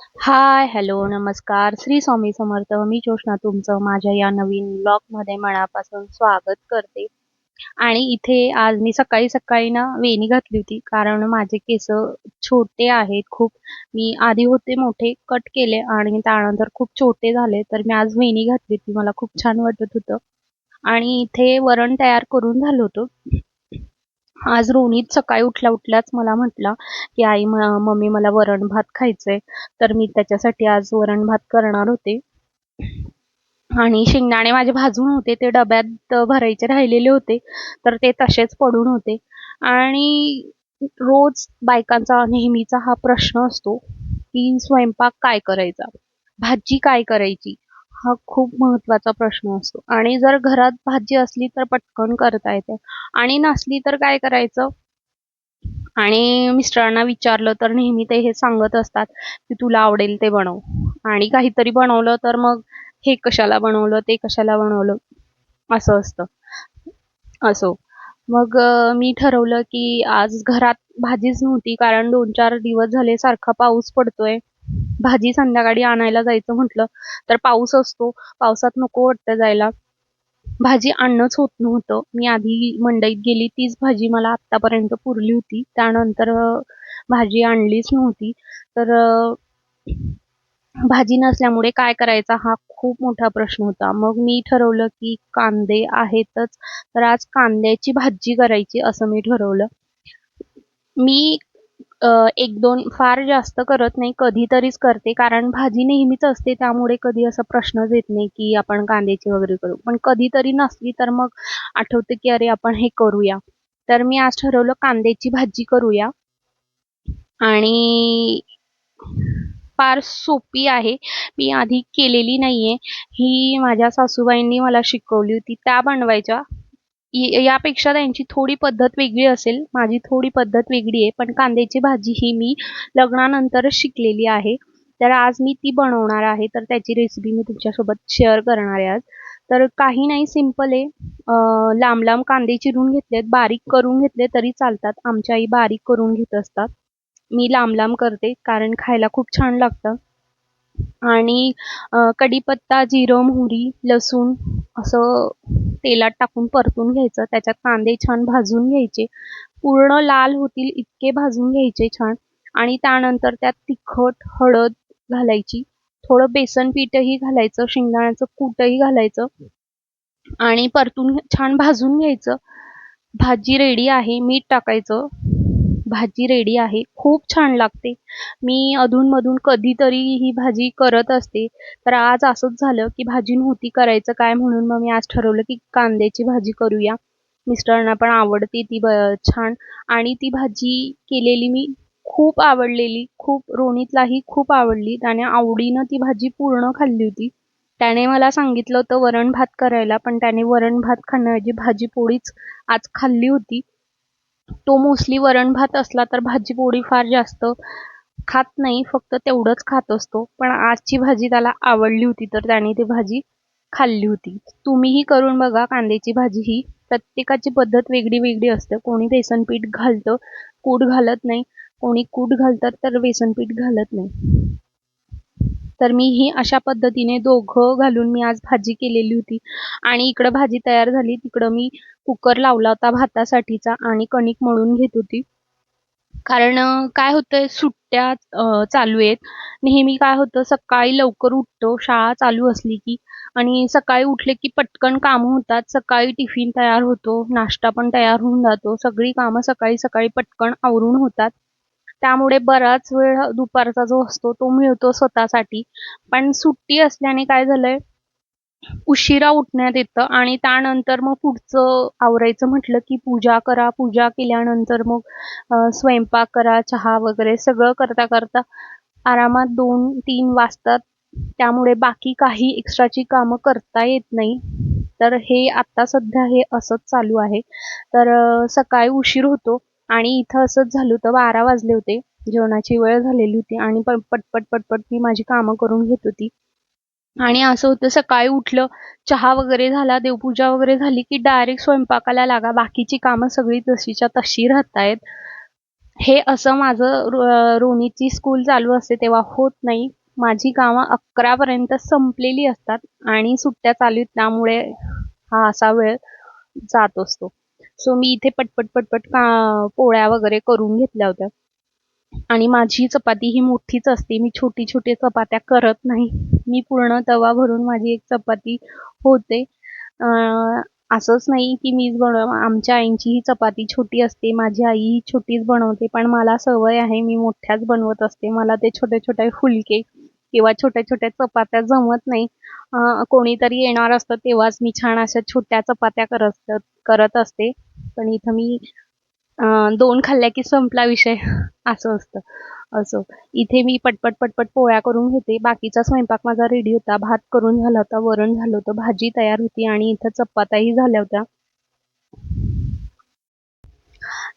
हाय, hello, नमस्कार. श्री स्वामी समर्थ. मी जोशना तुमचं माझ्या या नवीन ब्लॉगमध्ये मनापासून स्वागत करते. आणि इथे आज मी सकाळी-सकाळी ना वेणी घातली होती, कारण माझे केस छोटे आहेत खूप. मी आधी होते मोठे, कट केले आणि त्यानंतर खूप छोटे झाले, तर मी आज वेणी घातली होती. मला खूप छान वाटत होतं. आणि इथे वरण तयार करून झालं होतं. आज रोनित सकाळी उठल्या उठल्याच मला म्हटला की आई मम्मी मला वरण भात खायचंय. तर मी त्याच्यासाठी आज वरण भात करणार होते. आणि शेंगदाणे माझे भाजून होते. ते डब्यात भरायचे राहिलेले होते. तर ते तसेच पडून होते. आणि रोज बायकांचा नेहमीचा हा प्रश्न असतो की स्वयंपाक काय करायचा? भाजी काय करायची? हा खूप महत्त्वाचा प्रश्न असतो. आणि जर घरात भाजी असली तर पटकन करता येते. आणि नसली तर काय करायचं? आणि मिस्टरांना विचारलं तर नेहमी ते हे सांगत असतात की तुला आवडेल ते बनव. आणि काहीतरी बनवलं तर मग हे कशाला बनवलं ते कशाला बनवलं? असं असतं. असो. मग मी ठरवलं की आज घरात भाजीच नव्हती कारण दोन चार दिवस झाले सारखा पाऊस पडतोय. भाजी संध्याकाळी आणायला जायचं म्हटलं तर पाऊस असतो. पावसात नको वाटतं जायला. भाजी आणणंच होत नव्हतं. मी आधी मंडईत गेली तीच भाजी मला आत्तापर्यंत पुरली होती. त्यानंतर भाजी आणलीच नव्हती. तर भाजी नसल्यामुळे काय करायचा हा खूप मोठा प्रश्न होता. मग मी ठरवलं की कांदे आहेतच तर आज कांद्याची भाजी करायची असं मी ठरवलं. मी एक दोन फार जास्त करत नाही कधीतरीच करते. कारण भाजी नेहमीच असते त्यामुळे कधी असा प्रश्नच येत नाही की आपण कांद्याची वगैरे करू. पण कधीतरी नसली तर मग आठवते की अरे आपण हे करूया. तर मी आज ठरवलं कांद्याची भाजी करूया. आणि फार सोपी आहे. मी आधी केलेली नाहीये. ही माझ्या सासूबाईंनी मला शिकवली होती. त्या बनवायच्या. यापेक्षा त्यांची थोडी पद्धत वेगळी असेल. माझी थोडी पद्धत वेगळी आहे. पण कांद्याची भाजी ही मी लग्नानंतरच शिकलेली आहे. तर आज मी ती बनवणार आहे. तर त्याची रेसिपी मी तुमच्यासोबत शेअर करणार आहे आज. तर काही नाही सिंपल आहे. लांब लांब कांदे चिरून घेतलेत. बारीक करून घेतले तरी चालतात. आमच्या आई बारीक करून घेत असतात. मी लांब लांब करते कारण खायला खूप छान लागतं. आणि कढीपत्ता जिरं मोहरी लसूण असं तेलात टाकून परतून घ्यायचं. त्याच्यात कांदे छान भाजून घ्यायचे. पूर्ण लाल होतील इतके भाजून घ्यायचे छान. आणि त्यानंतर त्यात तिखट हळद घालायची. थोडं बेसन पीठही घालायचं शेंगदाण्याचं कूटही घालायचं. आणि परतून छान भाजून घ्यायचं. भाजी रेडी आहे मीठ टाकायचं. भाजी रेडी आहे. खूप छान लागते. मी अधूनमधून कधीतरी ही भाजी करत असते. तर आज असंच झालं की भाजी नव्हती करायचं काय म्हणून मग मी आज ठरवलं की कांद्याची भाजी करूया. मिस्टरांना पण आवडते ती ब छान. आणि ती भाजी केलेली मी खूप आवडलेली खूप रोनीतलाही खूप आवडली. त्याने आवडीनं ती भाजी पूर्ण खाल्ली होती. त्याने मला सांगितलं होतं वरण भात करायला पण त्याने वरण भात खाण्याऐवजी भाजी पोळीच आज खाल्ली होती. तो मोस्टली वरण भात असला तर भाजी पोळी फार जास्त खात नाही फक्त तेवढंच खात असतो. पण आजची भाजी त्याला आवडली होती तर त्याने ती भाजी खाल्ली होती. तुम्हीही करून बघा कांद्याची भाजी ही प्रत्येकाची पद्धत वेगळी वेगळी असते. कोणी बेसन पीठ घालतं कूट घालत नाही. कोणी कूट घालतात तर बेसन पीठ घालत नाही. तर मी ही अशा पद्धतीने दोघं घालून मी आज भाजी केलेली होती. आणि इकडं भाजी तयार झाली. तिकडं मी कुकर लावला होता भातासाठीचा आणि कणिक मळून घेत होती. कारण काय होतंय सुट्ट्या चालू आहेत. नेहमी काय होतं सकाळी लवकर उठतो शाळा चालू असली की आणि सकाळी उठले की पटकन कामं होतात. सकाळी टिफिन तयार होतो नाश्ता पण तयार होऊन जातो. सगळी कामं सकाळी सकाळी पटकन आवरून होतात. त्यामुळे बराच वेळ दुपारचा जो असतो तो मिळतो स्वतःसाठी. पण सुट्टी असल्याने काय झालंय उशिरा उठण्यात येतं आणि त्यानंतर मग पुढचं आवरायचं म्हटलं की पूजा करा पूजा केल्यानंतर मग स्वयंपाक करा चहा वगैरे सगळं करता करता आरामात दोन तीन वाजतात त्यामुळे बाकी काही एक्स्ट्राची कामं करता येत नाही. तर हे आता सध्या हे असंच चालू आहे. तर सकाळी उशीर होतो आणि इथं असंच झालं होतं बारा वाजले होते. जेवणाची वेळ झालेली होती आणि पटपट पटपट मी माझी कामं करून घेत होती. आणि असं होतं सकाळी उठलं चहा वगैरे झाला देवपूजा वगैरे झाली की डायरेक्ट स्वयंपाकाला लागा. बाकीची कामं सगळी जशीच्या तशी राहतायत. हे असं माझं रोणीची रोनीची स्कूल चालू असते तेव्हा होत नाही. माझी कामं अकरापर्यंत संपलेली असतात आणि सुट्ट्या चालू आहेत त्यामुळे हा असा वेळ जात असतो. सो मी इथे पटपट पटपट का पोळ्या वगैरे करून घेतल्या होत्या. आणि माझी चपाती ही मोठीच असते. मी छोटी छोटी चपात्या करत नाही. मी पूर्ण तवा भरून माझी एक चपाती होते. असंच नाही की मीच बनव आमच्या आईंची ही चपाती छोटी असते. माझी आई ही छोटीच बनवते पण मला सवय आहे मी मोठ्याच बनवत असते. मला ते छोटे छोटे फुलके किंवा छोट्या छोट्या चपात्या जमत नाही. कोणीतरी येणार असतं तेव्हाच मी छान अशा छोट्या चपात्या करत करत असते. पण इथं मी दोन खाल्ल्या की संपला विषय. असं असतं. असं. इथे मी पटपट पटपट पोळ्या करून घेते. बाकीचा स्वयंपाक माझा रेडी होता. भात करून झाला होता. वरण झालं होतं. भाजी तयार होती आणि इथं चपात्याही झाल्या होत्या.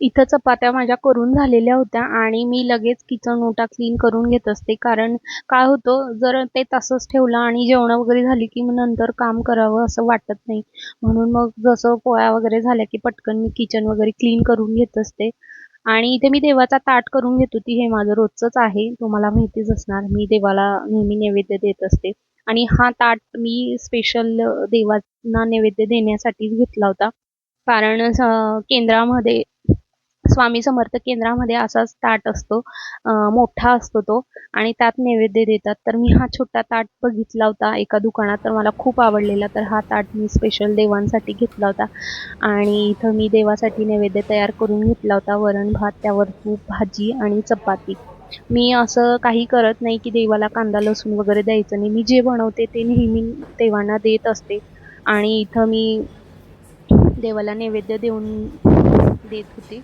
इथं चपात्या माझ्या करून झालेल्या होत्या आणि मी लगेच किचन ओटा क्लीन करून घेत असते. कारण काय होतं जर ते तसंच ठेवलं आणि जेवणं वगैरे झाली की मग नंतर काम करावं असं वाटत नाही. म्हणून मग जसं पोळ्या वगैरे झाल्या की पटकन मी किचन वगैरे क्लीन करून घेत असते. आणि इथे मी देवाचा ताट करून घेत होती. हे माझं रोजचंच आहे. तुम्हाला माहितीच असणार. मी देवाला नेहमी नैवेद्य देत असते. आणि हा ताट मी स्पेशल देवांना नैवेद्य देण्यासाठीच घेतला होता. कारण केंद्रामध्ये स्वामी समर्थ केंद्रामध्ये असाच ताट असतो. मोठा असतो तो आणि त्यात नैवेद्य देतात. तर मी हा छोटा ताट बघितला होता एका दुकानात तर मला खूप आवडलेला. तर हा ताट मी स्पेशल देवांसाठी घेतला होता आणि इथं मी देवासाठी नैवेद्य तयार करून घेतला होता. वरण भात त्यावर तूप भाजी आणि चपाती. मी असं काही करत नाही की देवाला कांदा लसूण वगैरे द्यायचं नाही. मी जे बनवते ते नेहमी देवांना देत असते आणि इथं मी देवाला नैवेद्य देऊन देत होते.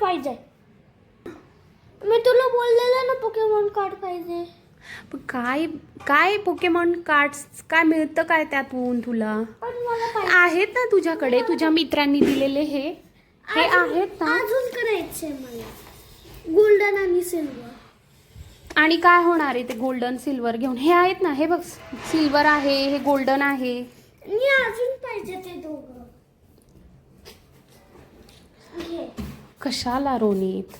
पाहिजे. मी तुला बोललेलं ना पोकेमॉन कार्ड पाहिजे. पण काय काय पोकेमॉन कार्ड्स काय मिळतं काय त्यातून तुला? पण मला पाहिजे. आहेत ना तुझ्याकडे तुझ्या मित्रांनी दिलेले हे. हे आहेत ना? अजून करायचंय मला. गोल्डन आणि सिल्वर आणि काय होणार आहे ते गोल्डन सिल्वर घेऊन? हे आहेत ना हे बघ सिल्वर आहे हे गोल्डन आहे. मी अजून पाहिजे ते दोघं. कशाला रोनीत?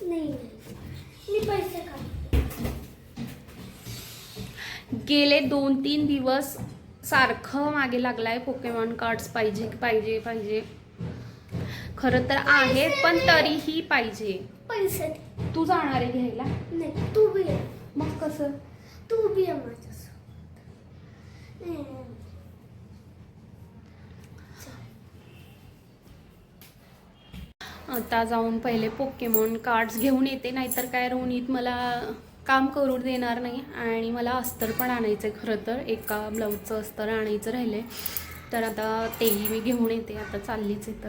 गेले दोन तीन दिवस सारखं मागे लागलाय पोकेमॉन कार्ड्स पाहिजे पाहिजे पाहिजे. खरं तर आहेत पण तरीही पाहिजे. पैसे दे. तू जाणार आहे घ्यायला? नाही तू बी ये. मग कसं? तू बी ये आता जाऊन पहिले पोकेमॉन कार्ड्स घेऊन येते नाहीतर काय रोनीत मला काम करू देणार नाही आणि मला अस्तर पण आणायचं आहे खरं तर. एका ब्लाऊजचं अस्तर आणायचं राहिलं आहे तर आता तेही मी घेऊन येते आता चाललीच आहे तर.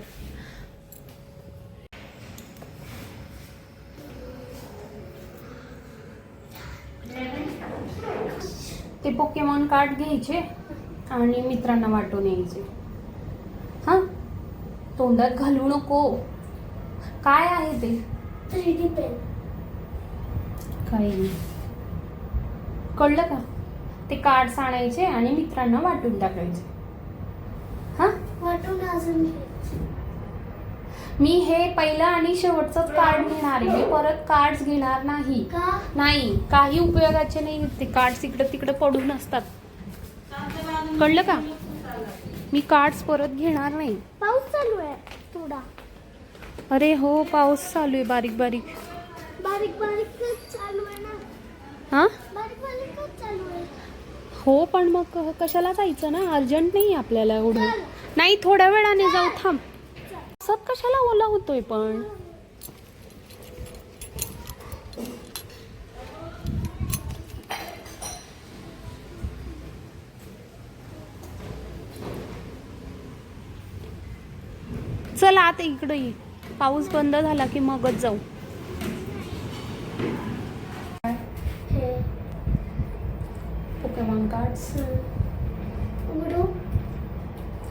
ते पोकेमॉन कार्ड घ्यायचे आणि मित्रांना वाटून यायचे. हां? तोंडात घालू नको. काय आहे ते? 3D pen. काही नाही. कळलं का? ते कार्ड्स आणायचे आणि मित्रांना वाटून टाकायचे. हां? वाटून अजून मी हे पहिलं आणि शेवटचंच कार्ड घेणार आहे. मी परत कार्ड्स घेणार नाही. का? नाही. काही उपयोगाचे नाही ते. कार्ड्स इकडं तिकडं पडून असतात. कळलं का? मी कार्ड्स परत घेणार नाही. पाऊस चालू आहे. थोडा अरे हो पाऊस चालू आहे. बारीक बारीक. बारीक बारीकच चालू आहे ना. हां? बारीक चालू आहे हो पण मग कशाला जायचं ना? अर्जंट नाही आपल्याला एवढं. नाही थोड्या वेळाने जाऊ थांब. सत कशाला ओला होतोय पण? चल आता इकडं ये. पाऊस बंद झाला की मगच जाऊ.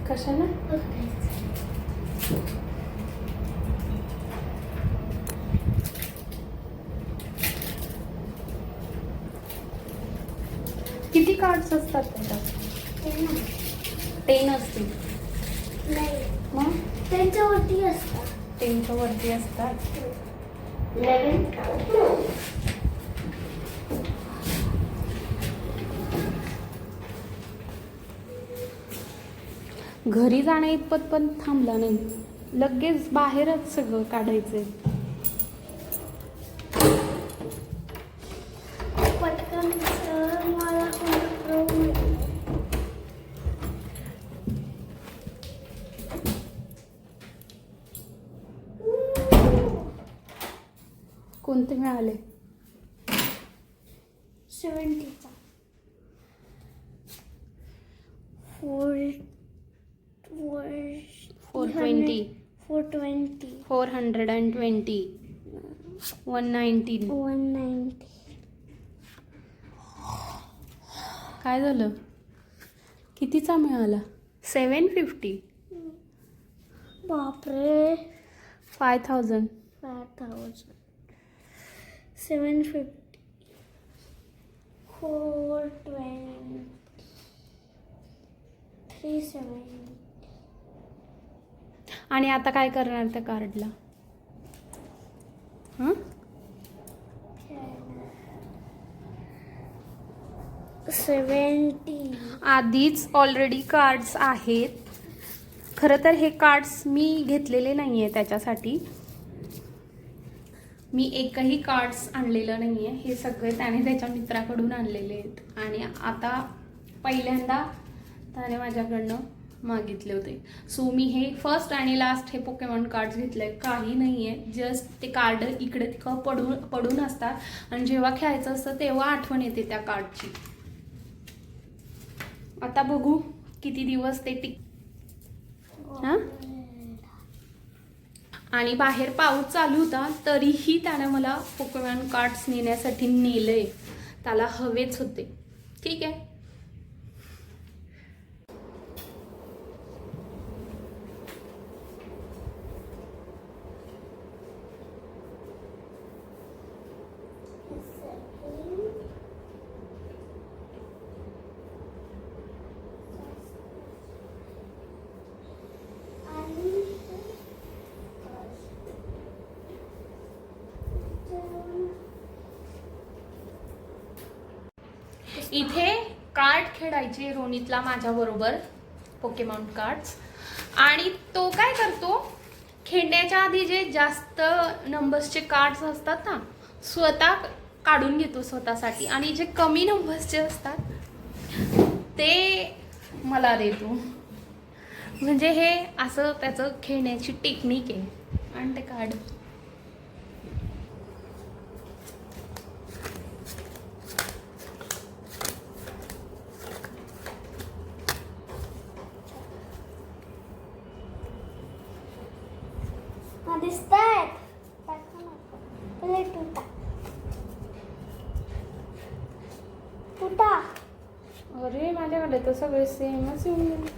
कशाला किती कार्ड्स असतात त्याच्यात? टेन असतील. नाही. मग? त्यांच्यावरती असतात. टेनच्या वरती असतात. घरी जाण्या इतपत पण थांबला नाही. लगेच बाहेरच सगळं काढायचंय. कोणते मिळाले? सेवन्टीचा four four four twenty four twenty four hundred and twenty one nineteen one ninety काय झालं? कितीचा मिळाला? सेवन फिफ्टी बापरे. Five thousand five thousand seven fifty four twenty three seven आणि आता काय करणार त्या कार्डला हां? सेवन्टी आधीच ऑलरेडी कार्ड्स आहेत. खरं तर हे कार्ड्स मी घेतलेले नाही आहे त्याच्यासाठी. मी एकही कार्ड्स आणलेलं नाही आहे हे सगळे त्याने त्याच्या मित्राकडून आणलेले आहेत. आणि आता पहिल्यांदा त्याने माझ्याकडनं मागितले होते. सो मी हे फर्स्ट आणि लास्ट हे पोकेमॉन कार्ड्स घेतले काही नाही आहे जस्ट ते कार्ड इकडे तिकडं पडून पडून असतात. आणि जेव्हा खेळायचं असतं तेव्हा आठवण येते त्या कार्डची आता बघू किती दिवस ते टिक हां? आणि बाहेर पाऊस चालू होता तरीही त्यानं मला पोकमॅन कार्ड्स नेण्यासाठी नेलंय. त्याला हवेच होते. ठीक आहे? इथे कार्ड खेळायचे रोनितला माझ्याबरोबर पोकेमॉन कार्ड्स आणि तो काय करतो खेळण्याच्या आधी जे जास्त नंबर्सचे कार्ड्स असतात ना स्वतः काढून घेतो स्वतःसाठी. आणि जे कमी नंबर्सचे असतात ते मला देतो. म्हणजे हे असं त्याचं खेळण्याची टेक्निक आहे. आणि ते कार्ड हा दिसतायत पहिले तुटा तुटा अरे माझ्याकडे तर सगळे सेमच येऊन गेले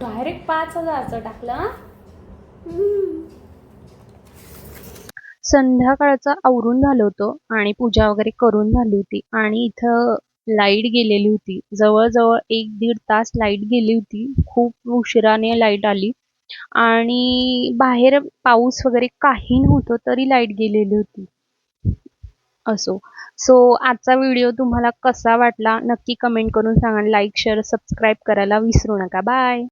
डायरेक्ट पाच हजारचं टाकलं संध्याकाळचं आवरून झालं होतं आणि पूजा वगैरे करून झाली होती आणि इथं लाइट गेलेली होती. जवळजवळ एक दीड तास लाइट गेली होती. खूप उशिराने लाइट आली. आणि बाहेर पाऊस वगैरे काही नव्हतं तरी लाइट गेलेली होती. असो. सो आजचा व्हिडिओ तुम्हाला कसा वाटला? नक्की कमेंट करून सांगा लाईक शेअर सबस्क्राईब करायला विसरू नका. बाय